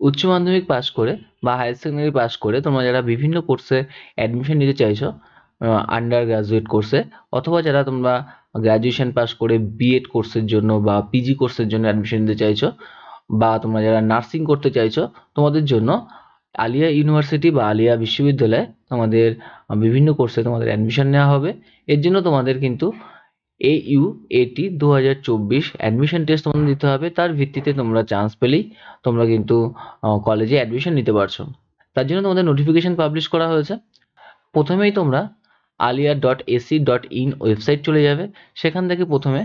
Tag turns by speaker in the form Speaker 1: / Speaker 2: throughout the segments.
Speaker 1: উচ্চ মাধ্যমিক পাস করে বা হায়ার সেকেন্ডারি পাস করে তোমরা যারা বিভিন্ন কোর্সে অ্যাডমিশন নিতে চাইছো আন্ডার গ্রাজুয়েট কোর্সে অথবা যারা তোমরা গ্র্যাজুয়েশন পাস করে বিএড কোর্সের জন্য বা পিজি কোর্সের জন্য অ্যাডমিশন নিতে চাইছো, বা তোমরা যারা নার্সিং করতে চাইছো, তোমাদের জন্য আলিয়া ইউনিভার্সিটি বা আলিয়া বিশ্ববিদ্যালয়ে তোমাদের বিভিন্ন কোর্সে তোমাদের অ্যাডমিশন নেওয়া হবে। এর জন্য তোমাদের কিন্তু এ ইউ এটি দু হাজার চব্বিশ অ্যাডমিশন টেস্ট তোমাদের দিতে হবে। তার ভিত্তিতে তোমরা চান্স পেলেই তোমরা কিন্তু কলেজে অ্যাডমিশন নিতে পারছ। তার জন্য তোমাদের নোটিফিকেশন পাবলিশ করা হয়েছে। প্রথমেই তোমরা Aliah dot AC dot in website চলে যাবে। সেখান থেকে প্রথমে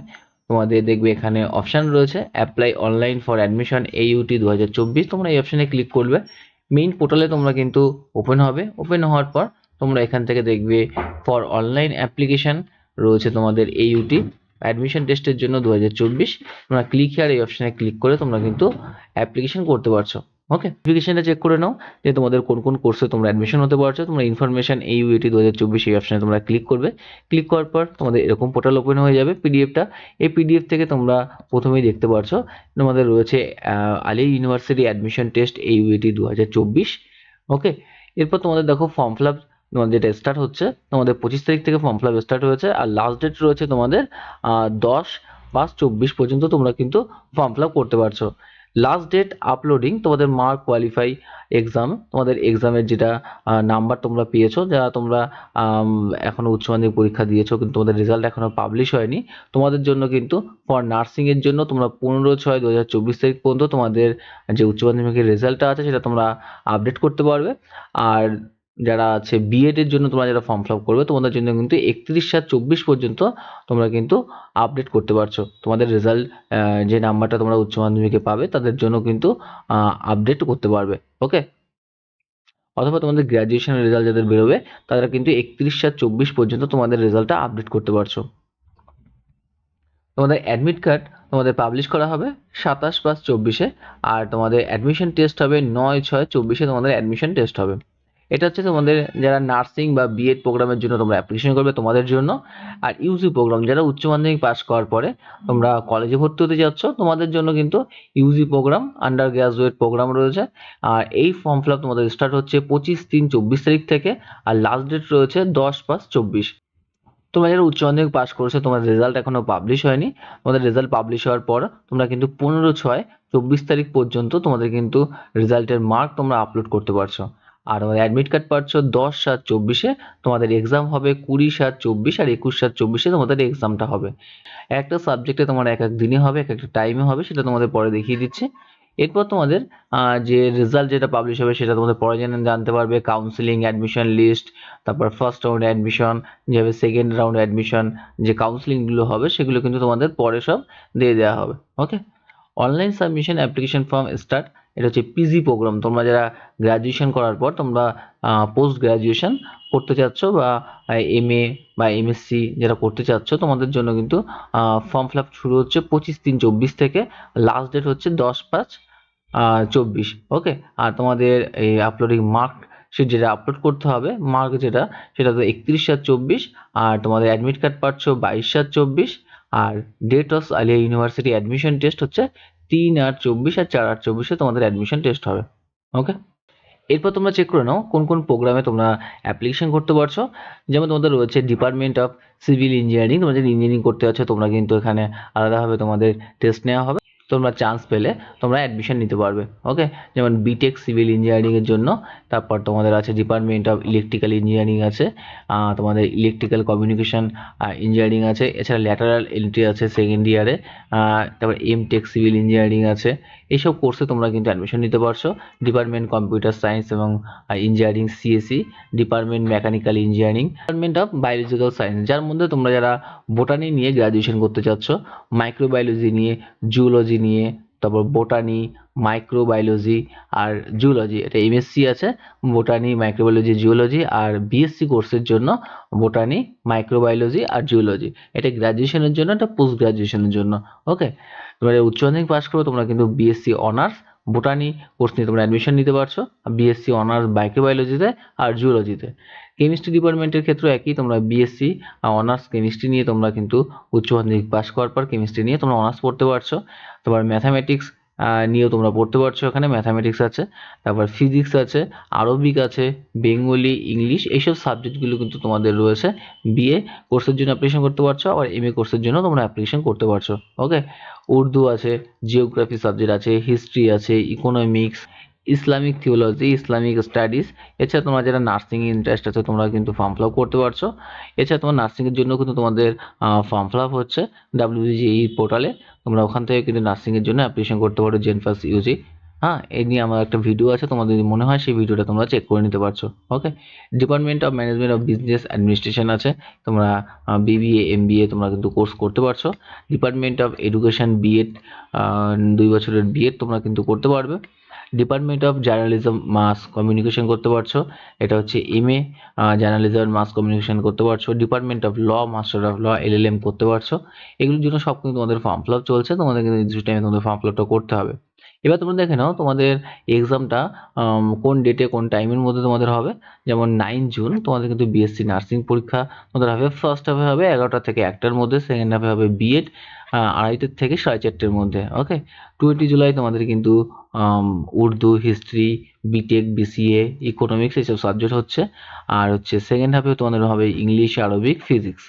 Speaker 1: তোমাদের দেখবে এখানে অপশান রয়েছে apply online for admission AUT দু হাজার চব্বিশ। তোমরা এই অপশানে ক্লিক করবে। মেইন পোর্টালে তোমরা কিন্তু ওপেন হবে। ওপেন হওয়ার পর তোমরা এখান থেকে দেখবে ফর অনলাইন অ্যাপ্লিকেশান রয়েছে তোমাদের এইউটি অ্যাডমিশন টেস্টের জন্য দু হাজার চব্বিশ। তোমরা ক্লিক হিয়ার এই অপশানে ক্লিক করে তোমরা কিন্তু অ্যাপ্লিকেশন করতে পারছ ওকে নোটিফিকেশনটা চেক করে নাও যে তোমাদের কোন কোন কোর্সে তোমরা অ্যাডমিশন হতে পারছ। তোমরা ইনফরমেশন এই ইউটি দু হাজার চব্বিশ এই অপশানে তোমরা ক্লিক করবে। ক্লিক করার পর তোমাদের এরকম পোর্টাল ওপেন হয়ে যাবে পিডিএফটা এই পিডিএফ থেকে তোমরা প্রথমেই দেখতে পারছ তোমাদের রয়েছে Ali university admission test AUT দু হাজার চব্বিশ ওকে এরপর তোমাদের দেখো ফর্ম ফিল আপ তোমাদের যেটা স্টার্ট হচ্ছে, তোমাদের পঁচিশ তারিখ থেকে ফর্ম ফিল আপ স্টার্ট হয়েছে, আর লাস্ট ডেট রয়েছে তোমাদের দশ পাঁচ চব্বিশ পর্যন্ত তোমরা কিন্তু ফর্ম ফিল আপ করতে পারছ। লাস্ট ডেট আপলোডিং তোমাদের মার্ক কোয়ালিফাই এক্সাম তোমাদের এক্সামের যেটা নাম্বার তোমরা পেয়েছ যারা তোমরা এখনও উচ্চ মাধ্যমিক পরীক্ষা দিয়েছ, কিন্তু তোমাদের রেজাল্ট এখনও পাবলিশ হয়নি। তোমাদের জন্য কিন্তু ফর নার্সিংয়ের জন্য তোমরা পনেরো ছয় দু হাজার চব্বিশ তারিখ পর্যন্ত তোমাদের যে উচ্চ মাধ্যমিকের রেজাল্টটা আছে, সেটা তোমরা আপডেট করতে পারবে। আর যারা আছে বিএড এর জন্য তোমরা যারা ফর্ম ফিল আপ করবে, তোমাদের জন্য কিন্তু একত্রিশ সাত চব্বিশ পর্যন্ত তোমরা কিন্তু আপডেট করতে পারছ। তোমাদের রেজাল্ট যে নাম্বারটা তোমরা উচ্চ মাধ্যমিকে পাবে, তাদের জন্য কিন্তু আপডেট করতে পারবে। ওকে অথবা তোমাদের গ্র্যাজুয়েশনের রেজাল্ট যাদের বেরোবে, তারা কিন্তু একত্রিশ সাত চব্বিশ পর্যন্ত তোমাদের রেজাল্টটা আপডেট করতে পারছ। তোমাদের অ্যাডমিট কার্ড তোমাদের পাবলিশ করা হবে সাতাশ পাঁচ চব্বিশে, আর তোমাদের অ্যাডমিশন টেস্ট হবে নয় ছয় চব্বিশে তোমাদের অ্যাডমিশন টেস্ট হবে। এটা হচ্ছে তোমাদের যারা নার্সিং বা বিএড প্রোগ্রামের জন্য তোমরা অ্যাপ্লিকেশন করবে তোমাদের জন্য। আর ইউজি প্রোগ্রাম যারা উচ্চ মাধ্যমিক পাস করার পরে তোমরা কলেজে ভর্তি হতে যাচ্ছ, তোমাদের জন্য কিন্তু UG programme undergraduate programme রয়েছে। আর এই ফর্ম ফিল আপ তোমাদের স্টার্ট হচ্ছে পঁচিশ তিন চব্বিশ তারিখ থেকে, আর লাস্ট ডেট রয়েছে দশ পাঁচ চব্বিশ। তোমরা যারা উচ্চ মাধ্যমিক পাস করেছ, তোমার রেজাল্ট এখনও পাবলিশ হয়নি। তোমাদের রেজাল্ট পাবলিশ হওয়ার পর তোমরা কিন্তু পনেরো ছয় চব্বিশ তারিখ পর্যন্ত তোমাদের কিন্তু রেজাল্টের মার্ক তোমরা আপলোড করতে পারছ। আর তোমাদের অ্যাডমিট কার্ড পাচ্ছ দশ সাত চব্বিশে, তোমাদের এক্সাম হবে কুড়ি সাত চব্বিশ আর একুশ সাত চব্বিশে তোমাদের এক্সামটা হবে। একটা সাবজেক্টে তোমার এক এক দিনে হবে, এক একটা টাইমে হবে, সেটা তোমাদের পরে দেখিয়ে দিচ্ছি। এরপর তোমাদের যে রেজাল্ট যেটা পাবলিশ হবে সেটা তোমাদের পরে জেনে, জানতে পারবে। কাউন্সিলিং অ্যাডমিশন লিস্ট তারপর ফার্স্ট রাউন্ড অ্যাডমিশন যেভাবে সেকেন্ড রাউন্ড অ্যাডমিশন যে কাউন্সিলিংগুলো হবে সেগুলো কিন্তু তোমাদের পরে সব দিয়ে দেওয়া হবে। Okay online submission application form start এটা হচ্ছে পিজি প্রোগ্রাম তোমরা যারা গ্র্যাজুয়েশন করার পর তোমরা পোস্ট গ্র্যাজুয়েশন করতে চাচ্ছ বা এম এ বা এমএসসি যারা করতে চাচ্ছ, তোমাদের জন্য কিন্তু ফর্ম ফিল আপ শুরু হচ্ছে পঁচিশ তিন চব্বিশ থেকে। লাস্ট ডেট হচ্ছে দশ পাঁচ চব্বিশ। ওকে আর তোমাদের এই আপলোডিং মার্ক সে যেটা আপলোড করতে হবে মার্ক যেটা, সেটা তো একত্রিশ সাত চব্বিশ। আর তোমাদের অ্যাডমিট কার্ড পাচ্ছ বাইশ সাত চব্বিশ। আর date of Aliah university admission test হচ্ছে তিন আর চব্বিশ আর চার, আর চব্বিশে তোমাদের অ্যাডমিশন টেস্ট হবে ওকে এরপর তোমরা চেক করে নাও কোন কোন প্রোগ্রামে তোমরা অ্যাপ্লিকেশন করতে পারছ। যেমন তোমাদের রয়েছে ডিপার্টমেন্ট অফ সিভিল ইঞ্জিনিয়ারিং তোমাদের ইঞ্জিনিয়ারিং করতে যাচ্ছ তোমরা কিন্তু এখানে আলাদাভাবে তোমাদের টেস্ট নেওয়া হবে। তোমরা চান্স পেলে তোমরা অ্যাডমিশন নিতে পারবে ওকে যেমন বিটেক সিভিল ইঞ্জিনিয়ারিংয়ের জন্য, তারপর তোমাদের আছে ডিপার্টমেন্ট অফ ইলেকট্রিক্যাল ইঞ্জিনিয়ারিং আছে তোমাদের ইলেকট্রিক্যাল কমিউনিকেশন ইঞ্জিনিয়ারিং আছে, এছাড়া ল্যাটারাল এন্ট্রি আছে সেকেন্ড ইয়ারে তারপর এম টেক সিভিল ইঞ্জিনিয়ারিং আছে, এইসব কোর্সে তোমরা কিন্তু অ্যাডমিশন নিতে পারছ। ডিপার্টমেন্ট কম্পিউটার সায়েন্স এবং engineering CSE department mechanical engineering department of biological science যার মধ্যে তোমরা যারা বোটানি নিয়ে গ্র্যাজুয়েশন করতে চাচ্ছ মাইক্রোবায়োলজি নিয়ে জুলজি নিয়ে, তারপর বোটানি মাইক্রোবায়োলজি আর জুলজি এটা এমএসসি আছে বোটানি মাইক্রোবায়োলজি জুলজি আর বিএসসি কোর্সের জন্য বোটানি মাইক্রোবায়োলজি আর জুলজি এটা গ্রাজুয়েশনের জন্য, এটা পোস্ট গ্র্যাজুয়েশনের জন্য ওকে তোমরা উচ্চ মাধ্যমিক পাস করো তোমরা কিন্তু বিএসসি অনার্স বোটানি কোর্স নিয়ে তোমরা অ্যাডমিশন নিতে পারছ বিএসসি অনার্স মাইক্রোবায়োলজিতে আর জুওলজিতে কেমিস্ট্রি ডিপার্টমেন্টের ক্ষেত্রে একই, তোমরা বিএসসি অনার্স কেমিস্ট্রি নিয়ে তোমরা কিন্তু উচ্চ মাধ্যমিক পাস করার পর কেমিস্ট্রি নিয়ে তোমরা অনার্স পড়তে পারছ। তোমার ম্যাথামেটিক্স নিয়েও তোমরা পড়তে পারছ এখানে ম্যাথামেটিক্স আছে, তারপর ফিজিক্স আছে আরবিক আছে বেঙ্গলি ইংলিশ এইসব সাবজেক্টগুলো কিন্তু তোমাদের রয়েছে বিএ কোর্সের জন্য অ্যাপ্লিকেশন করতে পারছ, আবার এম এ কোর্সের জন্য তোমরা অ্যাপ্লিকেশন করতে পারছ ওকে উর্দু আছে জিওগ্রাফি সাবজেক্ট আছে হিস্ট্রি আছে economics Islamic theology, Islamic studies, এছাড়া তোমরা যারা নার্সিংয়ে ইন্টারেস্ট আছে, তোমরা কিন্তু ফর্ম ফিল আপ করতে পারছ। এছাড়া তোমার নার্সিংয়ের জন্য কিন্তু তোমাদের ফর্ম ফিল আপ হচ্ছে ডাব্লিউজিই পোর্টালে তোমরা ওখান থেকে কিন্তু নার্সিংয়ের জন্য অ্যাপ্লিকেশন করতে পারো জেনফাস ইউজি হ্যাঁ এই নিয়ে আমার একটা ভিডিও আছে, তোমাদের যদি মনে হয় সেই ভিডিওটা তোমরা চেক করে নিতে পারছ okay department of management of business administration আছে। তোমরা বিবিএ এমবিএ তোমরা কিন্তু কোর্স করতে পারছ। ডিপার্টমেন্ট অফ এডুকেশন বিএড দুই বছরের বিএড তোমরা কিন্তু করতে পারবে। Department of journalism mass communication করতে পারছ। এটা হচ্ছে M A journalism mass communication করতে পারছ। Department of law master of law L L M করতে পারছ। এগুলোর জন্য সব কিন্তু তোমাদের ফর্ম ফিল আপ চলছে। তোমাদের কিন্তু নির্দিষ্ট টাইমে তোমাদের ফর্ম ফিল আপটা করতে হবে। এবার তোমরা দেখে নাও তোমাদের এক্সামটা কোন ডেটে কোন টাইমের মধ্যে তোমাদের হবে। যেমন নাইন জুন তোমাদের কিন্তু বিএসসি নার্সিং পরীক্ষা তোমাদের হবে। ফার্স্ট হাফে হবে এগারোটা থেকে একটার মধ্যে সেকেন্ড হাফে হবে বিএড আড়াইটের থেকে সাড়ে চারটের মধ্যে ওকে টোয়েন্টি জুলাই তোমাদের কিন্তু Urdu history BTech BCA economics এইসব সাবজেক্ট হচ্ছে। আর হচ্ছে সেকেন্ড হাফে তোমাদের হবে English Arabic physics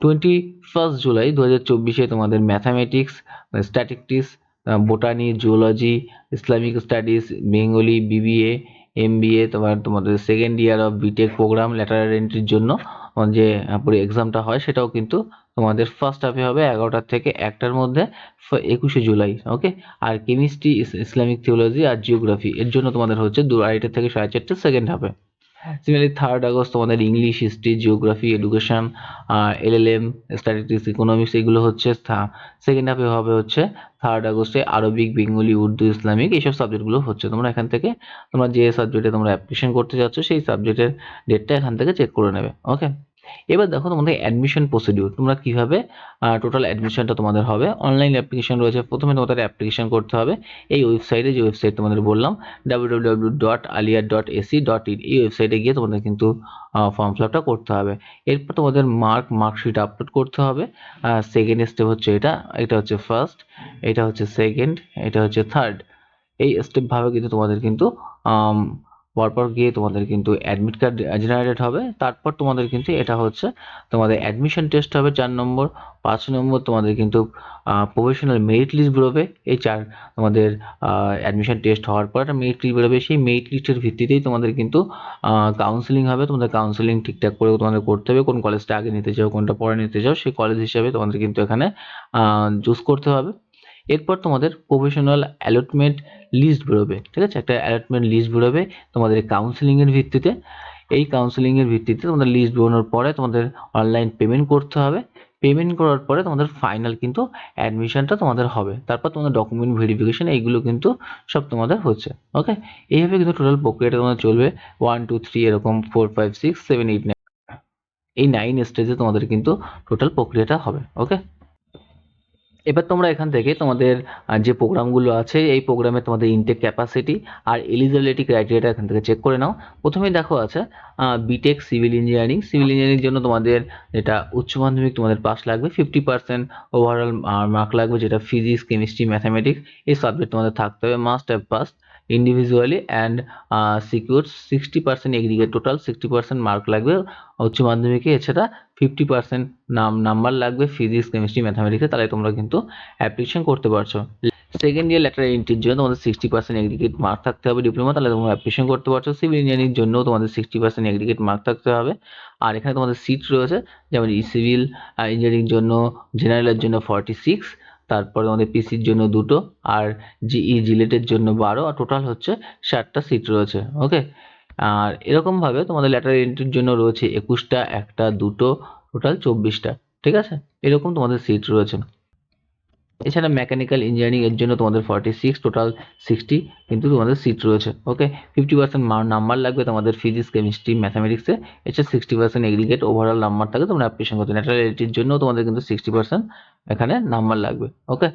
Speaker 1: twenty first July দু হাজার চব্বিশে তোমাদের mathematics statistics botany zoology Islamic studies Bengali BBA MBA তোমার তোমাদের second year of BTech programme lateral এন্ট্রির জন্য যে পুরো এক্সামটা হয়, সেটাও কিন্তু তোমাদের ফার্স্ট হাফে হবে এগারোটার থেকে একটার মধ্যে একুশে জুলাই ওকে আর কেমিস্ট্রি ইসলামিক থিওলজি আর জিওগ্রাফি এর জন্য তোমাদের হচ্ছে দু আড়াইটা থেকে সাড়ে চারটে সেকেন্ড হাফে সিমিলারলি থার্ড আগস্ট তোমাদের English history geography education LLM statistics economics এগুলো হচ্ছে সেকেন্ড হাফে হবে হচ্ছে থার্ড আগস্টে আরবিক বেঙ্গলি উর্দু ইসলামিক এইসব সাবজেক্টগুলো হচ্ছে। তোমরা এখান থেকে, তোমরা যে সাবজেক্টে তোমরা অ্যাপ্লিকেশন করতে যাচ্ছ, সেই সাবজেক্টের ডেটটা এখান থেকে চেক করে নেবে ওকে এবার দেখো তোমাদের অ্যাডমিশন প্রসিডিউর তোমরা কীভাবে টোটাল অ্যাডমিশনটা তোমাদের হবে? অনলাইন অ্যাপ্লিকেশন রয়েছে, প্রথমে তোমাদের অ্যাপ্লিকেশন করতে হবে। এই ওয়েবসাইটে যে ওয়েবসাইট তোমাদের বললাম W W dot Aliah dot AC dot in এই ওয়েবসাইটে গিয়ে তোমাদের কিন্তু ফর্ম ফিল আপটা করতে হবে। এরপর তোমাদের মার্ক মার্কশিট আপলোড করতে হবে। সেকেন্ড স্টেপ হচ্ছে এটা এটা হচ্ছে ফার্স্ট এটা হচ্ছে সেকেন্ড এটা হচ্ছে থার্ড এই স্টেপভাবে কিন্তু তোমাদের কিন্তু পরপর গিয়ে তোমাদের কিন্তু অ্যাডমিট কার্ড জেনারেটেড হবে। তারপর তোমাদের কিন্তু এটা হচ্ছে তোমাদের অ্যাডমিশন টেস্ট হবে চার নম্বর। পাঁচ নম্বর তোমাদের কিন্তু প্রফেশনাল মেরিট লিস্ট বেরোবে। এই চার তোমাদের অ্যাডমিশন টেস্ট হওয়ার পর একটা মেরিট লিস্ট বেরোবে। সেই মেরিট লিস্টের ভিত্তিতেই তোমাদের কিন্তু কাউন্সিলিং হবে। তোমাদের কাউন্সিলিং ঠিকঠাক করে তোমাদের করতে হবে। কোন কলেজটা আগে নিতে চাও, কোনটা পরে নিতে চাও, সেই কলেজ হিসাবে তোমাদের কিন্তু এখানে চুজ করতে হবে। এরপর তোমাদের প্রফেশনাল অ্যালটমেন্ট লিস্ট বেরোবে, ঠিক আছে? একটা অ্যালটমেন্ট লিস্ট বেরোবে তোমাদের কাউন্সিলিংয়ের ভিত্তিতে। এই কাউন্সিলিংয়ের ভিত্তিতে তোমাদের লিস্ট বেরোনোর পরে তোমাদের অনলাইন পেমেন্ট করতে হবে। পেমেন্ট করার পরে তোমাদের ফাইনাল কিন্তু অ্যাডমিশনটা তোমাদের হবে। তারপর তোমাদের ডকুমেন্ট ভেরিফিকেশন এইগুলো কিন্তু সব তোমাদের হচ্ছে ওকে এইভাবে কিন্তু টোটাল প্রক্রিয়াটা তোমাদের চলবে। ওয়ান টু থ্রি এরকম four five six seven eight nine এই নাইন স্টেজে তোমাদের কিন্তু টোটাল প্রক্রিয়াটা হবে ওকে এবার তোমরা এখান থেকে তোমাদের যে প্রোগ্রামগুলো আছে, এই প্রোগ্রামে তোমাদের ইনটেক ক্যাপাসিটি আর এলিজিবিলিটি ক্রাইটেরিয়াটা এখান থেকে চেক করে নাও। প্রথমেই দেখো আছে BTech civil engineering civil engineering জন্য তোমাদের যেটা উচ্চ মাধ্যমিক তোমাদের পাস লাগবে। ফিফটি পার্সেন্ট ওভারঅল মার্ক লাগবে, যেটা ফিজিক্স কেমিস্ট্রি ম্যাথামেটিক্স এই সাবজেক্ট তোমাদের থাকতে হবে। Must have pass individually and secure sixty percent aggregate total sixty percent mark লাগবে। উচ্চ মাধ্যমিকে এছাড়া ফিফটি পার্সেন্ট নাম নাম্বার লাগবে ফিজিক্স কেমিস্ট্রি ম্যাথামেটিক্সে তাহলে তোমরা কিন্তু অ্যাপ্লিকেশন করতে পারছ। সেকেন্ড ইয়ার লেটার এন্ট্রির জন্য তোমাদের সিক্সটি পার্সেন্ট এগ্রিগেট মার্ক থাকতে হবে ডিপ্লোমা তাহলে তোমরা অ্যাপ্লিকেশন করতে পারছ। সিভিল ইঞ্জিনিয়ারিং জন্য তোমাদের সিক্সটি পার্সেন্ট এগ্রিগেট মার্ক থাকতে হবে। আর এখানে তোমাদের সিট রয়েছে, যেমন সিভিল ইঞ্জিনিয়ারিং জন্য জেনারেলের জন্য ফর্টি সিক্স তারপরে আমাদের পিসির জন্য দুটো আর জিই জিলেটের জন্য বারো আর টোটাল হচ্ছে ষাটটা সিট রয়েছে ওকে আর এরকমভাবে তোমাদের ল্যাটার এন্ট্রির জন্য রয়েছে একুশটা, একটা, দুটো টোটাল চব্বিশটা, ঠিক আছে? এরকম তোমাদের সিট রয়েছে। এছাড়া মেকানিক্যাল ইঞ্জিনিয়ারিং এর জন্য তোমাদের ফর্টি সিক্স টোটাল সিক্সটি কিন্তু তোমাদের সিট রয়েছে ওকে ফিফটি পার্সেন্ট নাম্বার লাগবে তোমাদের ফিজিক্স কেমিস্ট্রি ম্যাথামেটিক্সে এছাড়া sixty percent aggregate overall number থাকে, তোমরা অ্যাপ্লিকেশন করতে। ন্যাটারালিটির জন্য তোমাদের কিন্তু সিক্সটি পার্সেন্ট এখানে নাম্বার লাগবে okay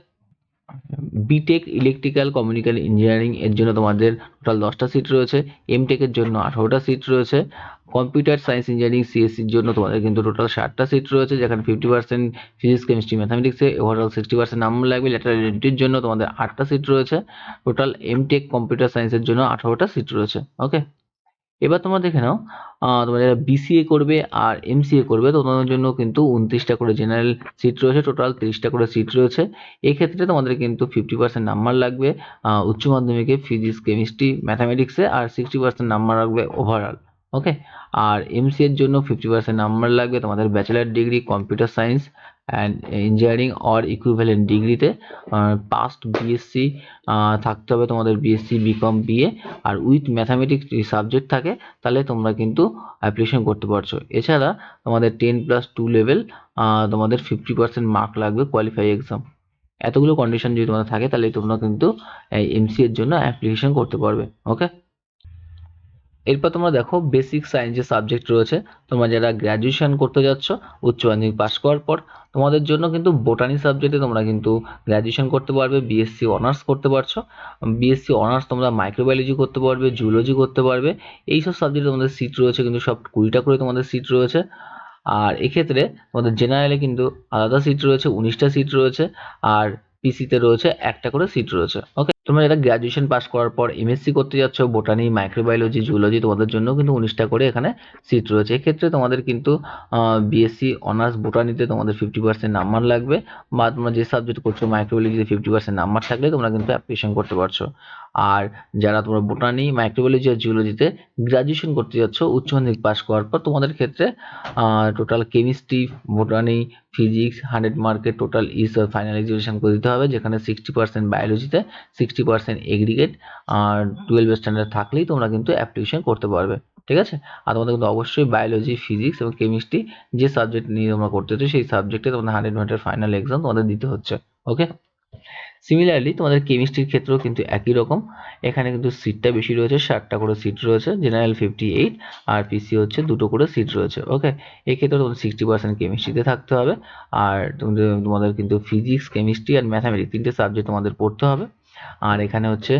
Speaker 1: BTech electrical communication engineering এর জন্য তোমাদের টোটাল দশটা সিট রয়েছে। এমটেকের জন্য আঠারোটা সিট রয়েছে। কম্পিউটার সায়েন্স ইঞ্জিনিয়ারিং সিএসসির জন্য তোমাদের কিন্তু টোটাল ষাটটা সিট রয়েছে, যেখানে ফিফটি পার্সেন্ট ফিজিক্স কেমিস্ট্রি ম্যাথামেটিক্সে ওভারঅল সিক্সটি পার্সেন্ট নাম্বার লাগবে। ল্যাটারাল এন্ট্রির জন্য তোমাদের আটটা সিট রয়েছে। টোটাল এমটেক কম্পিউটার সায়েন্সের জন্য আঠারোটা সিট রয়েছে ওকে এবার তোমরা দেখে নাও তোমরা যারা বিসিএ করবে আর এমসিএ করবে, তো তোমাদের জন্য কিন্তু উনত্রিশটা করে জেনারেল সিট রয়েছে টোটাল তিরিশটা করে সিট রয়েছে। এক্ষেত্রে তোমাদের কিন্তু ফিফটি পার্সেন্ট নাম্বার লাগবে উচ্চ মাধ্যমিকে ফিজিক্স কেমিস্ট্রি ম্যাথামেটিক্সে আর সিক্সটি পার্সেন্ট নাম্বার লাগবে ওভারঅল ওকে আর এমসি এর জন্য ফিফটি পার্সেন্ট নাম্বার লাগবে তোমাদের bachelor degree computer science and engineering or equivalent ডিগ্রিতে পাস্ট বিএসসি থাকতে হবে তোমাদের বিএসসি বিকম বিএ আর উইথ ম্যাথামেটিক্স সাবজেক্ট থাকে, তাহলে তোমরা কিন্তু অ্যাপ্লিকেশন করতে পারছ। এছাড়া তোমাদের টেন প্লাস টু লেভেল তোমাদের ফিফটি পার্সেন্ট মার্ক লাগবে কোয়ালিফাই এক্সাম এতগুলো কন্ডিশন যদি তোমাদের থাকে, তাহলে তোমরা কিন্তু এমসি এর জন্য অ্যাপ্লিকেশন করতে পারবে ওকে এরপর তোমরা দেখো বেসিক সায়েন্সের সাবজেক্ট রয়েছে, তোমরা যারা গ্র্যাজুয়েশন করতে যাচ্ছ, উচ্চ মাধ্যমিক পাস করার পর, তোমাদের জন্য কিন্তু বোটানি সাবজেক্টে তোমরা কিন্তু গ্র্যাজুয়েশন করতে পারবে বিএসসি অনার্স করতে পারছ। বিএসসি অনার্স তোমরা মাইক্রোবায়োলজি করতে পারবে জুলজি করতে পারবে, এইসব সাবজেক্টে তোমাদের সিট রয়েছে কিন্তু সব কুড়িটা করে তোমাদের সিট রয়েছে। আর এক্ষেত্রে তোমাদের জেনারেলে কিন্তু আলাদা সিট রয়েছে, উনিশটা সিট রয়েছে, আর পিসিতে রয়েছে একটা করে সিট রয়েছে। ওকে তোমরা যারা গ্র্যাজুয়েশন পাস করার পর এমএসসি করতে যাচ্ছ বোটানি মাইক্রোবায়োলজি জুলজি তোমাদের জন্য কিন্তু উনিশটা করে এখানে সিট রয়েছে। এক্ষেত্রে তোমাদের কিন্তু বিএসসি অনার্স বোটানিতে তোমাদের ফিফটি পার্সেন্ট নাম্বার লাগবে বা তোমরা যে সাবজেক্ট করছ মাইক্রোবায়োলজিতে ফিফটি পার্সেন্ট নাম্বার থাকলে তোমরা কিন্তু অ্যাপ্লিকেশন করতে পারছ। আর যারা তোমরা বোটানি মাইক্রোবায়োলজি আর জিওলজিতে গ্র্যাজুয়েশন করতে যাচ্ছ, উচ্চ মাধ্যমিক পাস করার পর তোমাদের ক্ষেত্রে total chemistry botany physics hundred মার্কের টোটাল ইস ফাইনালাইজেশন করে দিতে হবে, যেখানে সিক্সটি পার্সেন্ট বায়োলজিতে সিক্সটি পার্সেন্ট এগ্রিগেট আর টুয়েলভ স্ট্যান্ডার্ড থাকলেই তোমরা কিন্তু অ্যাপ্লিকেশন করতে পারবে, ঠিক আছে? আর তোমাদের কিন্তু অবশ্যই বায়োলজি ফিজিক্স এবং কেমিস্ট্রি যে সাবজেক্ট নিয়ে তোমরা করতে হচ্ছে সেই সাবজেক্টে তোমাদের হান্ড্রেড মার্কের ফাইনাল এক্সাম তোমাদের দিতে হচ্ছে ওকে সিমিলারলি তোমাদের কেমিস্ট্রির ক্ষেত্রেও কিন্তু একই রকম। এখানে কিন্তু সিটটা বেশি রয়েছে, ষাটটা করে সিট রয়েছে জেনারেল ফিফটি এইট আর পিসি হচ্ছে দুটো করে সিট রয়েছে ওকে এক্ষেত্রে তোমাদের সিক্সটি পার্সেন্ট কেমিস্ট্রিতে থাকতে হবে। আর তোমাদের তোমাদের কিন্তু ফিজিক্স কেমিস্ট্রি আর ম্যাথামেটিক্স তিনটে সাবজেক্ট তোমাদের পড়তে হবে। আর এখানে হচ্ছে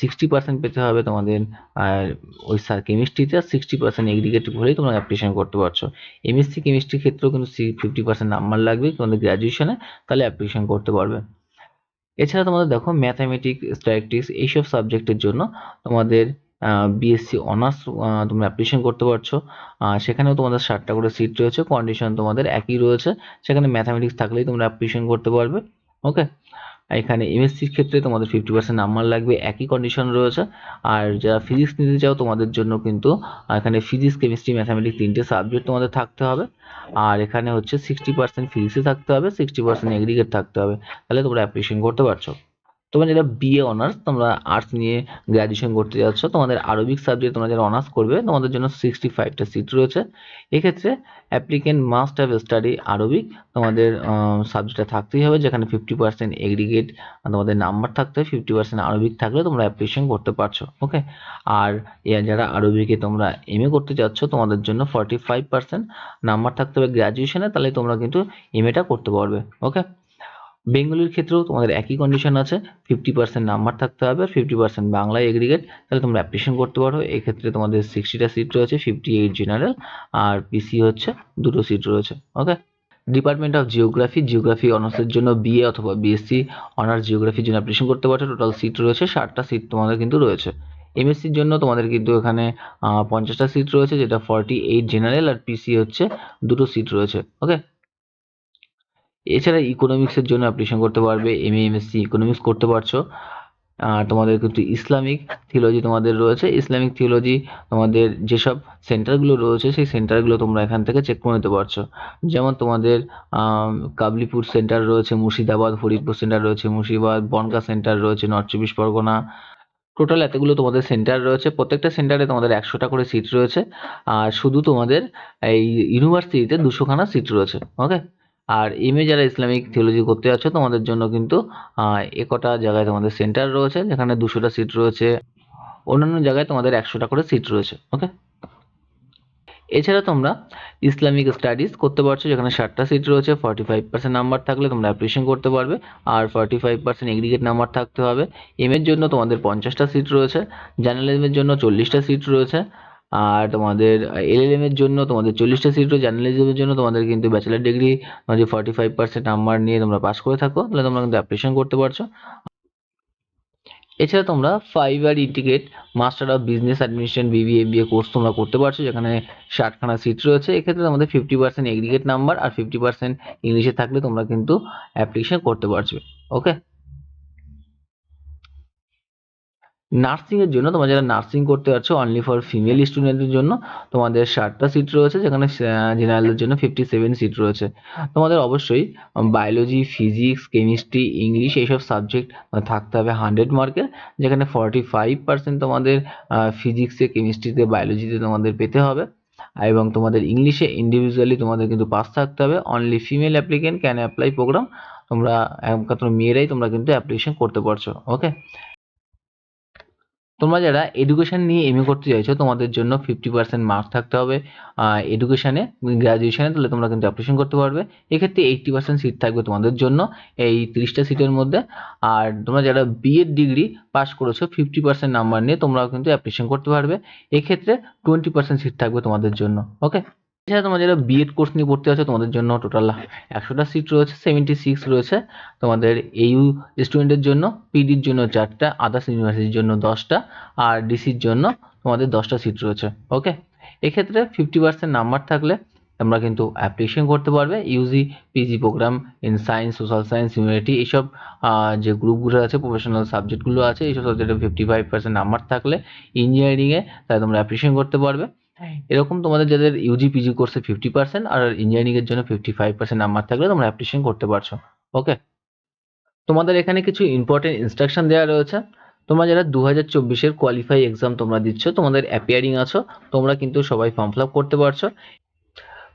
Speaker 1: সিক্সটি পার্সেন্ট পেতে হবে তোমাদের ওই কেমিস্ট্রিতে আর সিক্সটি পার্সেন্ট এগ্রিগেটিভ হলেই তোমরা অ্যাপ্লিকেশন করতে পারছ। এমএসসি কেমিস্ট্রির ক্ষেত্রেও কিন্তু ফিফটি পার্সেন্ট নাম্বার লাগবে, তোমাদের গ্র্যাজুয়েশনে তাহলে অ্যাপ্লিকেশন করতে পারবে। এছাড়া তোমাদের দেখো ম্যাথামেটিক্স স্ট্যাটিস্টিক্স এইসব সাবজেক্টের জন্য তোমাদের বিএসসি অনার্স তোমরা অ্যাপ্লিকেশন করতে পারছ। সেখানেও তোমাদের ষাটটা করে সিট রয়েছে কন্ডিশন তোমাদের একই রয়েছে। সেখানে ম্যাথামেটিক্স থাকলেই তোমরা অ্যাপ্লিকেশন করতে পারবে ওকে এখানে এমএসসির ক্ষেত্রে তোমাদের ফিফটি পার্সেন্ট নাম্বার লাগবে, একই কন্ডিশন রয়েছে। আর যারা ফিজিক্স নিতে চাও, তোমাদের জন্য কিন্তু এখানে ফিজিক্স কেমিস্ট্রি ম্যাথামেটিক্স তিনটে সাবজেক্ট তোমাদের থাকতে হবে। আর এখানে হচ্ছে সিক্সটি পার্সেন্ট ফিজিক্সে থাকতে হবে সিক্সটি পার্সেন্ট এগ্রিগেট থাকতে হবে। তাহলে তোমরা অ্যাপ্লিকেশন করতে পারছ। তোমরা যারা বিএ অনার্স তোমরা আর্টস নিয়ে গ্র্যাজুয়েশন করতে যাচ্ছ, তোমাদের আরবিক সাবজেক্ট তোমরা যারা অনার্স করবে, তোমাদের জন্য সিক্সটি ফাইভটা সিট রয়েছে। এক্ষেত্রে applicant must have study Arabic তোমাদের সাবজেক্টটা থাকতেই হবে, যেখানে ফিফটি পার্সেন্ট এগ্রিগেট তোমাদের নাম্বার থাকতে হবে ফিফটি পার্সেন্ট আরবিক থাকলে তোমরা অ্যাপ্লিকেশন করতে পারছ ওকে আর যারা আরবিকে তোমরা এমএ করতে যাচ্ছ, তোমাদের জন্য ফর্টি ফাইভ পার্সেন্ট নাম্বার থাকতে হবে গ্র্যাজুয়েশনে তাহলে তোমরা কিন্তু এমএটা করতে পারবে ওকে বেঙ্গলির ক্ষেত্রেও তোমাদের একই কন্ডিশন আছে ফিফটি পার্সেন্ট নাম্বার থাকতে হবে আর ফিফটি পার্সেন্ট বাংলায় এগ্রিগেট তাহলে তোমরা অ্যাপ্লিকেশন করতে পারো। এক্ষেত্রে তোমাদের সিক্সটিটা সিট রয়েছে ফিফটি এইট জেনারেল আর পিসি হচ্ছে, দুটো সিট রয়েছে okay department of geography geography অনার্সের জন্য বিএ অথবা বিএসসি অনার্স জিওগ্রাফির জন্য অ্যাপ্লিকেশন করতে পারছ টোটাল সিট রয়েছে, ষাটটা সিট তোমাদের কিন্তু রয়েছে। এমএসসির জন্য তোমাদের কিন্তু এখানে পঞ্চাশটা সিট রয়েছে, যেটা ফর্টি এইট জেনারেল আর পিসি হচ্ছে, দুটো সিট রয়েছে ওকে এছাড়া ইকোনমিক্সের জন্য অ্যাপ্লিকেশন করতে পারবে এম এমএসসি ইকোনমিক্স করতে পারছ। আর তোমাদের কিন্তু ইসলামিক থিওলজি তোমাদের রয়েছে। ইসলামিক থিওলজি তোমাদের যেসব সেন্টারগুলো রয়েছে, সেই সেন্টারগুলো তোমরা এখান থেকে চেক করে নিতে পারছ। যেমন তোমাদের কাবলিপুর সেন্টার রয়েছে, মুর্শিদাবাদ, ফরিদপুর সেন্টার রয়েছে, মুর্শিদাবাদ, বনগা সেন্টার রয়েছে নর্থ চব্বিশ পরগনা। টোটাল এতগুলো তোমাদের সেন্টার রয়েছে। প্রত্যেকটা সেন্টারে তোমাদের একশোটা করে সিট রয়েছে। আর শুধু তোমাদের এই ইউনিভার্সিটিতে দুশোখানা সিট রয়েছে ওকে আর এমএ যারা ইসলামিক থিওলজি করতে যাচ্ছ তোমাদের জন্য কিন্তু আহ, এ কটা জায়গায় তোমাদের সেন্টার রয়েছে যেখানে দুশোটা সিট রয়েছে। অন্যান্য জায়গায় তোমাদের একশোটা করে সিট রয়েছে ওকে এছাড়া তোমরা ইসলামিক স্টাডিজ করতে পারছ যেখানে ষাটটা সিট রয়েছে ফর্টি ফাইভ পার্সেন্ট নাম্বার থাকলে তোমরা অ্যাপ্লিকেশন করতে পারবে আর forty five percent aggregate number থাকতে হবে। এম এর জন্য তোমাদের পঞ্চাশটা সিট রয়েছে জার্নালিজমের জন্য চল্লিশটা সিট রয়েছে আর তোমাদের এলএলএম এর জন্য তোমাদের চল্লিশটা সিট রয়েছে জার্নালিজমের জন্য তোমাদের কিন্তু ব্যাচেলার ডিগ্রি যদি ফর্টি ফাইভ পার্সেন্ট নাম্বার নিয়ে তোমরা পাস করে থাকো, তাহলে তোমরা কিন্তু অ্যাপ্লিকেশন করতে পারছ। এছাড়া তোমরা five R integrate master of business administration BB MBA course তোমরা করতে পারছ, যেখানে ষাটখানা সিট রয়েছে। এক্ষেত্রে তোমাদের ফিফটি পার্সেন্ট এগ্রিগেট নাম্বার আর ফিফটি পার্সেন্ট ইংলিশে থাকলে তোমরা কিন্তু অ্যাপ্লিকেশন করতে পারছ। ওকে নার্সিংয়ের জন্য তোমরা যারা নার্সিং করতে যাচ্ছো অনলি ফর ফিমেল স্টুডেন্টদের জন্য তোমাদের ষাটটা সিট রয়েছে, যেখানে জেনারেলের জন্য ফিফটি সেভেন সিট রয়েছে। তোমাদের অবশ্যই বায়োলজি ফিজিক্স কেমিস্ট্রি ইংলিশ এইসব সাবজেক্ট থাকতে হবে হান্ড্রেড মার্কের যেখানে ফর্টি ফাইভ পার্সেন্ট তোমাদের ফিজিক্সে কেমিস্ট্রিতে বায়োলজিতে তোমাদের পেতে হবে। এবং তোমাদের ইংলিশে ইন্ডিভিজুয়ালি তোমাদের কিন্তু পাস থাকতে হবে। Only female applicant can apply program তোমরা একমাত্র মেয়েরাই তোমরা কিন্তু অ্যাপ্লিকেশন করতে পারছ ওকে তোমরা যারা এডুকেশন নিয়ে এমএ করতে চাইছো, তোমাদের জন্য ফিফটি পার্সেন্ট মার্কস থাকতে হবে। এডুকেশানে গ্র্যাজুয়েশানে তাহলে তোমরা কিন্তু অ্যাপ্লিকেশন করতে পারবে। এক্ষেত্রে এইটটি পার্সেন্ট সিট থাকবে তোমাদের জন্য এই তিরিশটা সিটের মধ্যে। আর তোমরা যারা বিএড ডিগ্রি পাস করেছ ফিফটি পার্সেন্ট নাম্বার নিয়ে তোমরাও কিন্তু অ্যাপ্লিকেশন করতে পারবে। এক্ষেত্রে টোয়েন্টি পার্সেন্ট সিট থাকবে তোমাদের জন্য ওকে এছাড়া তোমরা যারা বিএড কোর্স নিয়ে পড়তে আছো, তোমাদের জন্য টোটাল একশোটা সিট রয়েছে সেভেন্টি সিক্স রয়েছে। তোমাদের এইউ স্টুডেন্টের জন্য পিডির জন্য চারটা আদার্স ইউনিভার্সিটির জন্য দশটা, আর ডিসির জন্য তোমাদের দশটা সিট রয়েছে ওকে এক্ষেত্রে ফিফটি পার্সেন্ট নাম্বার থাকলে তোমরা কিন্তু অ্যাপ্লিকেশন করতে পারবে UG PG program in science social science humanity এইসব যে গ্রুপগুলো আছে প্রফেশনাল সাবজেক্টগুলো আছে এইসব সাবজেক্টে ফিফটি ফাইভ পার্সেন্ট নাম্বার থাকলে ইঞ্জিনিয়ারিংয়ে তাই তোমরা অ্যাপ্লিকেশন করতে পারবে। এরকম তোমাদের যাদের ইউজি পিজি কোর্সে ফিফটি পার্সেন্ট আর ইঞ্জিনিয়ারিং এর জন্য ফিফটি ফাইভ পার্সেন্ট নাম্বার থাকলে তোমরা অ্যাপ্লিকেশন করতে পারছ ওকে তোমাদের এখানে কিছু ইম্পর্টেন্ট ইনস্ট্রাকশন দেওয়া রয়েছে। তোমরা যারা দু হাজার চব্বিশের কোয়ালিফাই এক্সাম তোমরা দিচ্ছ, তোমাদের অ্যাপিয়ারিং আছো, তোমরা কিন্তু সবাই ফর্ম ফিল করতে পারছ।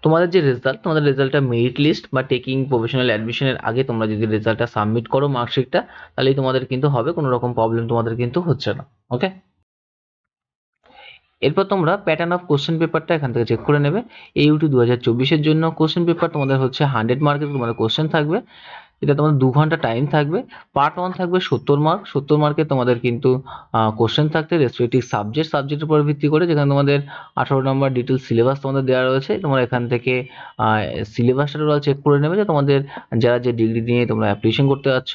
Speaker 1: তোমাদের যে রেজাল্ট তোমাদের রেজাল্টটা মেরিট লিস্ট বা টেকিং প্রফেশনাল অ্যাডমিশনের আগে তোমরা যদি রেজাল্টটা সাবমিট করো মার্কশিটটা তাহলেই তোমাদের কিন্তু হবে, কোনো রকম প্রবলেম তোমাদের কিন্তু হচ্ছে না ওকে এরপর তোমরা প্যাটার্ন অফ কোশ্চেন পেপারটা এখান থেকে চেক করে নেবে। এই ইউটি দু হাজার চব্বিশের জন্য কোশ্চেন পেপার তোমাদের হচ্ছে হান্ড্রেড মার্কের তোমাদের কোশ্চেন থাকবে। এটা তোমাদের দু ঘণ্টা টাইম থাকবে। পার্ট ওয়ান থাকবে সত্তর মার্ক সত্তর মার্কে তোমাদের কিন্তু কোশ্চেন থাকতে রেসপেক্টিভ সাবজেক্ট সাবজেক্টের উপর ভিত্তি করে যেখানে তোমাদের আঠারো নম্বর ডিটেল সিলেবাস তোমাদের দেওয়া রয়েছে, তোমরা এখান থেকে সিলেবাসটা টোটাল চেক করে নেবে যে তোমাদের যারা যে ডিগ্রি নিয়ে তোমরা অ্যাপ্লিকেশন করতে যাচ্ছ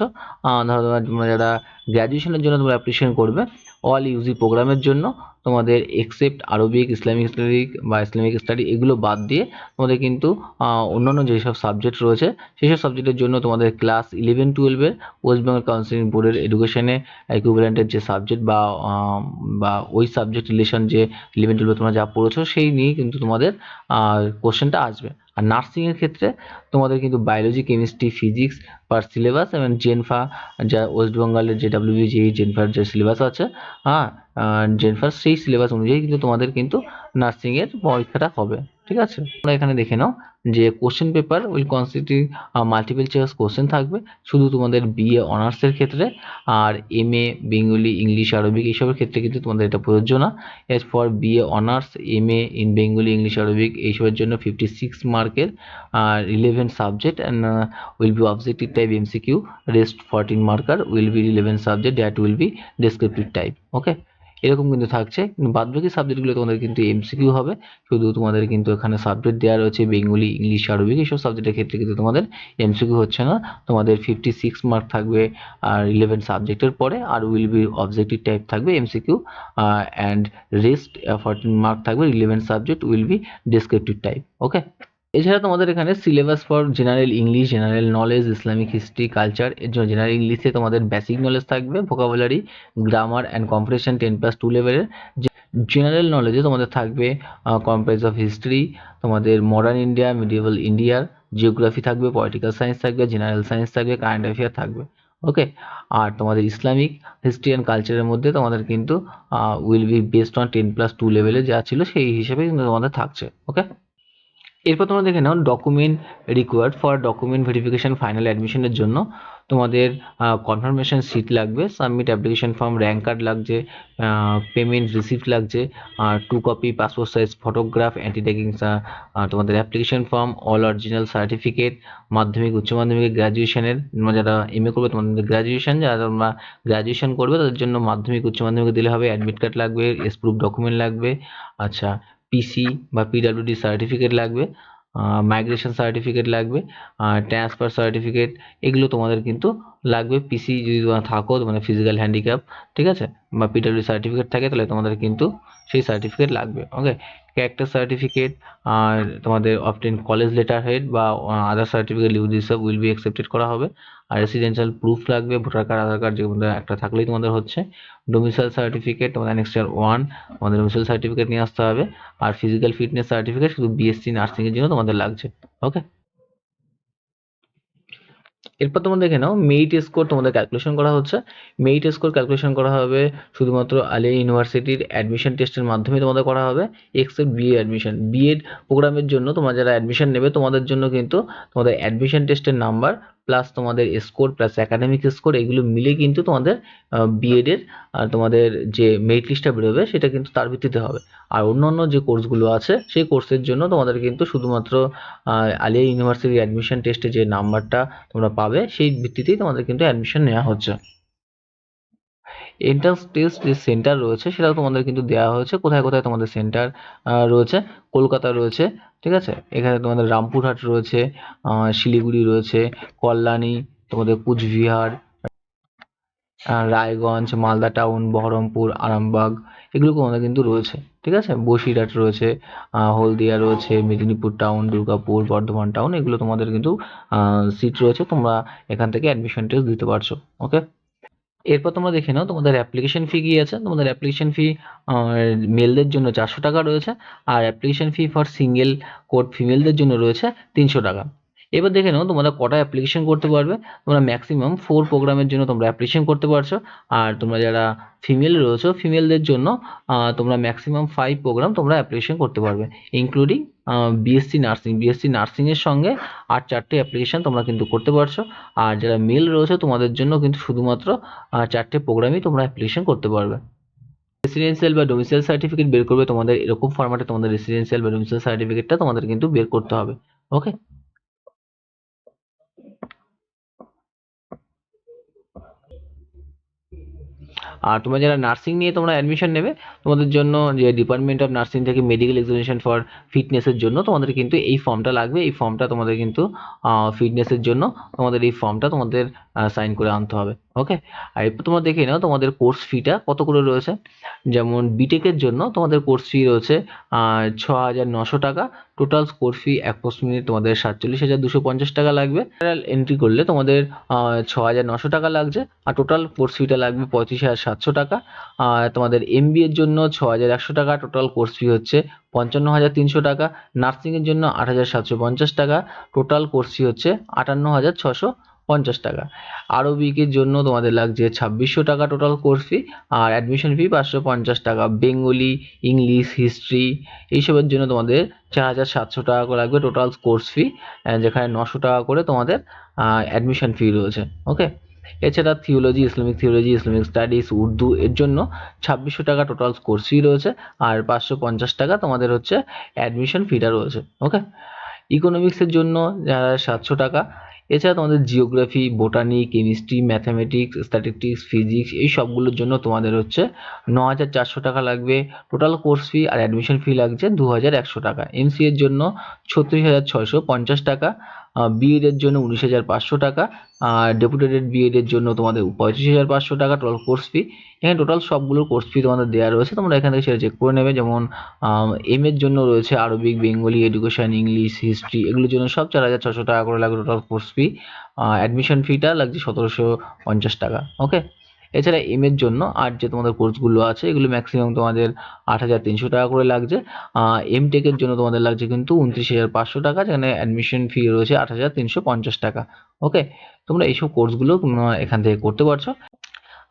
Speaker 1: ধরো তোমরা যারা গ্র্যাজুয়েশনের জন্য তোমরা অ্যাপ্লিকেশন করবে অল ইউজি প্রোগ্রামের জন্য তোমাদের এক্সেপ্ট আরবিক, ইসলামিক স্টাডি বা ইসলামিক স্টাডি এগুলো বাদ দিয়ে তোমাদের কিন্তু অন্যান্য যেসব সাবজেক্ট রয়েছে, সেসব সাবজেক্টের জন্য তোমাদের ক্লাস ইলেভেন টুয়েলভের ওয়েস্ট বেঙ্গল কাউন্সিলিং বোর্ডের এডুকেশনে ইকুইভ্যালেন্টের যে সাবজেক্ট বা বা ওই সাবজেক্ট রিলেশন যে ইলেভেন টুয়েলভে তোমরা যা পড়েছো, সেই নিয়ে কিন্তু তোমাদের কোশ্চেনটা আসবে। আর নার্সিংয়ের ক্ষেত্রে তোমাদের কিন্তু biology chemistry physics per syllabus এবং জেনফা যা ওয়েস্ট বেঙ্গলের যে ডাব্লিউবিজি জেনফার যে সিলেবাস আছে হ্যাঁ জেনফার সেই সিলেবাস অনুযায়ী কিন্তু তোমাদের কিন্তু নার্সিংয়ের পরীক্ষাটা হবে, ঠিক আছে? তোমরা এখানে দেখে নাও যে question paper will constitute multiple choice question থাকবে। শুধু তোমাদের বিএ অনার্সের ক্ষেত্রে, আর M A Bengali English Arabic এইসবের ক্ষেত্রে কিন্তু তোমাদের এটা প্রযোজ্য না। As for BA honours M A in Bengali English Arabic এইসবের জন্য ফিফটি সিক্স মার্কের আর eleven subject and will be objective type MCQ rest fourteen marker will be eleven subject that will be descriptive type okay এরকম কিন্তু থাকছে। বাদ বাকি সাবজেক্টগুলো তোমাদের কিন্তু এমসিকিউ হবে। শুধু তোমাদের কিন্তু এখানে সাবজেক্ট দেওয়া রয়েছে বেঙ্গলি, ইংলিশ আরবিক এইসব সাবজেক্টের ক্ষেত্রে কিন্তু তোমাদের এমসিকিউ হচ্ছে না। তোমাদের ফিফটি সিক্স মার্ক থাকবে আর ইলেভেন সাবজেক্টের পরে আর উইল বি অবজেক্টিভ টাইপ থাকবে MCQ and rest fourteen mark থাকবে eleven subject will be descriptive type okay এছাড়া তোমাদের এখানে syllabus for general English general knowledge Islamic history culture এর জন্য জেনারেল ইংলিশে তোমাদের বেসিক নলেজ থাকবে vocabulary grammar and competition ten plus two লেভেলের জেনারেল নলেজে তোমাদের থাকবে কম্পাইজ অফ হিস্ট্রি তোমাদের মডার্ন ইন্ডিয়া মিডিয়েবল ইন্ডিয়ার জিওগ্রাফি থাকবে পলিটিক্যাল সায়েন্স থাকবে জেনারেল সায়েন্স থাকবে কারেন্ট অ্যাফেয়ার থাকবে ওকে আর তোমাদের ইসলামিক হিস্ট্রি অ্যান্ড কালচারের মধ্যে তোমাদের কিন্তু will be based on ten plus two লেভেলে যা ছিল সেই হিসেবে কিন্তু তোমাদের থাকছে ওকে এরপর তোমরা দেখে নাও document required for document verification final অ্যাডমিশনের জন্য। তোমাদের কনফার্মেশন সিট লাগবে submit application form rank card লাগছে পেমেন্ট রিসিপ্ট লাগছে, আর two copy passport size photograph anti tagging তোমাদের application form all original certificate মাধ্যমিক, উচ্চ মাধ্যমিক গ্র্যাজুয়েশনের তোমরা যারা এম এ করবে, তোমাদের গ্র্যাজুয়েশন যারা তোমরা গ্র্যাজুয়েশন করবে, তাদের জন্য মাধ্যমিক, উচ্চ মাধ্যমিক দিলে হবে অ্যাডমিট কার্ড লাগবে এস প্রুফ ডকুমেন্ট লাগবে। আচ্ছা পিসি বা পিডাব্লিউডি সার্টিফিকেট লাগবে মাইগ্রেশন সার্টিফিকেট লাগবে ট্রান্সফার সার্টিফিকেট এগুলো তোমাদের কিন্তু লাগবে পিসি যদি তোমরা থাকো মানে ফিজিক্যাল হ্যান্ডিক্যাপ ঠিক আছে? বা পিডাব্লিউ সার্টিফিকেট থাকে, তাহলে তোমাদের কিন্তু সেই সার্টিফিকেট লাগবে ওকে ক্যারেক্টার সার্টিফিকেট আর তোমাদের অবটেন কলেজ লেটার হেড বা other certificate you this will be accepted করা হবে। আর রেসিডেন্সিয়াল প্রুফ লাগবে ভোটার কার্ড আধার কার্ড যেগুলো একটা থাকলেই তোমাদের হচ্ছে। ডোমিসাইল সার্টিফিকেট তোমাদের নেক্সট ইয়ার ওয়ান তোমাদের ডোমিসাইল সার্টিফিকেট নিয়ে আসতে হবে। আর ফিজিক্যাল ফিটনেস সার্টিফিকেট শুধু বিএসসি নার্সিংয়ের জন্য তোমাদের লাগছে ওকে এরপর তোমরা দেখে নাও মেরিট স্কোর তোমাদের ক্যালকুলেশন করা হচ্ছে। মেরিট স্কোর ক্যালকুলেশন করা হবে শুধুমাত্র আলিয়া ইউনিভার্সিটির অ্যাডমিশন টেস্টের মাধ্যমে তোমাদের করা হবে এক্সেপ্ট বিএ অ্যাডমিশন বিএড প্রোগ্রামের জন্য তোমরা যারা অ্যাডমিশন নেবে, তোমাদের জন্য কিন্তু তোমাদের অ্যাডমিশন টেস্টের নাম্বার প্লাস তোমাদের স্কোর প্লাস একাডেমিক স্কোর এগুলো মিলে কিন্তু তোমাদের বিএডের তোমাদের যে মেরিট লিস্টটা বেরোবে সেটা কিন্তু তার ভিত্তিতে হবে। আর অন্য অন্য যে কোর্সগুলো আছে, সেই কোর্সের জন্য তোমাদের কিন্তু শুধুমাত্র আলিয়া ইউনিভার্সিটি অ্যাডমিশন টেস্টে যে নাম্বারটা তোমরা পাবে, সেই ভিত্তিতেই তোমাদের কিন্তু অ্যাডমিশন নেওয়া হচ্ছে। এন্ট্রান্স টেস্ট যে সেন্টার রয়েছে, সেটাও তোমাদের কিন্তু দেওয়া হয়েছে। কোথায় কোথায় তোমাদের সেন্টার রয়েছে? কলকাতা রয়েছে, ঠিক আছে? এখানে তোমাদের রামপুরহাট রয়েছে শিলিগুড়ি রয়েছে, কল্যাণী, তোমাদের কুচবিহার রায়গঞ্জ, মালদা টাউন, বহরমপুর, আরামবাগ, এগুলো তোমাদের কিন্তু রয়েছে, ঠিক আছে? বসিরহাট রয়েছে হলদিয়া রয়েছে, মেদিনীপুর টাউন, দুর্গাপুর, বর্ধমান টাউন, এগুলো তোমাদের কিন্তু সিট রয়েছে। তোমরা এখান থেকে অ্যাডমিশন টেস্ট দিতে পারছ ওকে এরপর তোমরা দেখে নাও, তোমাদের অ্যাপ্লিকেশন ফি কী আছে? তোমাদের অ্যাপ্লিকেশন ফি মেলদের জন্য চারশো টাকা রয়েছে আর application fee for single code ফিমেলদের জন্য রয়েছে তিনশো টাকা। এবার দেখে নাও, তোমরা কটা অ্যাপ্লিকেশন করতে পারবে? তোমরা ম্যাক্সিমাম ফোর প্রোগ্রামের জন্য তোমরা অ্যাপ্লিকেশন করতে পারছ আর তোমরা যারা ফিমেল রয়েছো ফিমেলদের জন্য তোমরা ম্যাক্সিমাম ফাইভ প্রোগ্রাম তোমরা অ্যাপ্লিকেশন করতে পারবে ইনক্লুডিং বিএসসি নার্সিং বিএসসি নার্সিংয়ের সঙ্গে আর চারটে অ্যাপ্লিকেশান তোমরা কিন্তু করতে পারছ। আর যারা মেল রয়েছে, তোমাদের জন্য কিন্তু শুধুমাত্র চারটে প্রোগ্রামই তোমরা অ্যাপ্লিকেশান করতে পারবে। রেসিডেন্সিয়াল বা ডোমিসাইল সার্টিফিকেট বের করবে, তোমাদের এরকম ফর্মেটে তোমাদের রেসিডেন্সিয়াল বা ডোমিসাইল সার্টিফিকেটটা তোমাদের কিন্তু বের করতে হবে। ওকে আর তোমরা যারা নার্সিং নিয়ে তোমরা অ্যাডমিশন নেবে, তোমাদের জন্য যে ডিপার্টমেন্ট অফ নার্সিং থেকে মেডিকেল এক্সামিনেশন ফর ফিটনেসের জন্য তোমাদের কিন্তু এই ফর্মটা লাগবে। এই ফর্মটা তোমাদের কিন্তু ফিটনেসের জন্য তোমাদের এই ফর্মটা তোমাদের সাইন করে আনতে হবে। ওকে আর এরপর তোমরা দেখে নাও তোমাদের কোর্স ফিটা কত করে রয়েছে। যেমন বিটেকের জন্য তোমাদের কোর্স ফি রয়েছে ছ হাজার নশো টাকা। টোটাল কোর্স ফি অ্যাপ্রক্সিমেটলি তোমাদের সাতচল্লিশ হাজার দুশো পঞ্চাশ টাকা লাগবে। এন্ট্রি করলে তোমাদের ছ হাজার নশো টাকা লাগছে। আর টোটাল কোর্স ফিটা লাগবে পঁয়ত্রিশ হাজার সাতশো টাকা, আর তোমাদের এম এর জন্য ছ হাজার একশো টাকা টোটাল কোর্স ফি হচ্ছে পঞ্চান্ন হাজার তিনশো টাকা নার্সিংয়ের জন্য আট হাজার সাতশো পঞ্চাশ টাকা টোটাল কোর্স ফি হচ্ছে আটান্ন হাজার ছশো পঞ্চাশ টাকা। আরবিকের জন্য তোমাদের লাগছে ছাব্বিশশো টাকা টোটাল কোর্স ফি আর অ্যাডমিশন ফি পাঁচশো পঞ্চাশ টাকা। বেঙ্গলি, ইংলিশ, হিস্ট্রি, এইসবের জন্য তোমাদের চার হাজার সাতশো টাকা করে লাগবে টোটাল কোর্স ফি যেখানে নশো টাকা করে তোমাদের অ্যাডমিশন ফি রয়েছে। ওকে এছাড়া theology Islamic theology Islamic studies Urdu এর জন্য ছাব্বিশশো টাকা টোটাল কোর্স ফি রয়েছে আর পাঁচশো পঞ্চাশ টাকা তোমাদের হচ্ছে অ্যাডমিশন ফিটা রয়েছে ওকে ইকোনমিক্সের জন্য যারা সাতশো টাকা। এছাড়া তোমাদের geography botany chemistry mathematics statistics physics এই সবগুলোর জন্য তোমাদের হচ্ছে ন হাজার চারশো টাকা লাগবে। টোটাল কোর্স ফি আর অ্যাডমিশন ফি লাগছে দু হাজার একশো টাকা। এমসি এর জন্য ছত্রিশ হাজার ছয়শো পঞ্চাশ টাকা। বিএডের জন্য উনিশ হাজার পাঁচশো টাকা, আর ডেপুটেটেড বিএডের জন্য তোমাদের পঁয়ত্রিশ হাজার পাঁচশো টাকা টোটাল কোর্স ফি এখানে টোটাল সবগুলো কোর্স ফি তোমাদের দেওয়া রয়েছে, তোমরা এখান থেকে সেটা চেক করে নেবে। যেমন এম এর জন্য রয়েছে Arabic, Bengali education English history এগুলোর জন্য সব চার হাজার ছশো টাকা করে লাগবে টোটাল কোর্স ফি অ্যাডমিশন ফিটা লাগছে সতেরোশো পঞ্চাশ টাকা ওকে এছাড়া এম এর জন্য আর যে তোমাদের কোর্সগুলো আছে, এগুলো ম্যাক্সিমাম তোমাদের আট হাজার তিনশো টাকা করে লাগছে। এম টেকের জন্য তোমাদের লাগছে কিন্তু উনত্রিশ হাজার পাঁচশো টাকা, যেখানে অ্যাডমিশন ফি রয়েছে আট হাজার তিনশো পঞ্চাশ টাকা। ওকে তোমরা এইসব কোর্সগুলো এখান থেকে করতে পারছ।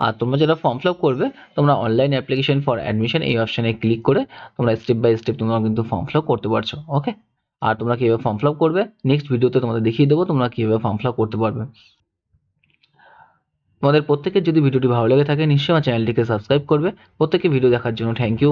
Speaker 1: আর তোমরা যারা ফর্ম ফিল করবে, তোমরা অনলাইন অ্যাপ্লিকেশন ফর অ্যাডমিশন এই অপশানে ক্লিক করে তোমরা স্টেপ বাই স্টেপ তোমরা কিন্তু ফর্ম ফিল করতে পারছ। ওকে আর তোমরা কীভাবে ফর্ম ফিল করবে নেক্সট ভিডিওতে তোমাদের দেখিয়ে দেবো তোমরা কীভাবে ফর্ম ফিল করতে পারবে। তোমাদের প্রত্যেকের যদি ভিডিওটি ভালো লেগে থাকে, নিশ্চয়ই আমার চ্যানেলটিকে সাবস্ক্রাইব করবে। প্রত্যেকে ভিডিও দেখার জন্য থ্যাংক ইউ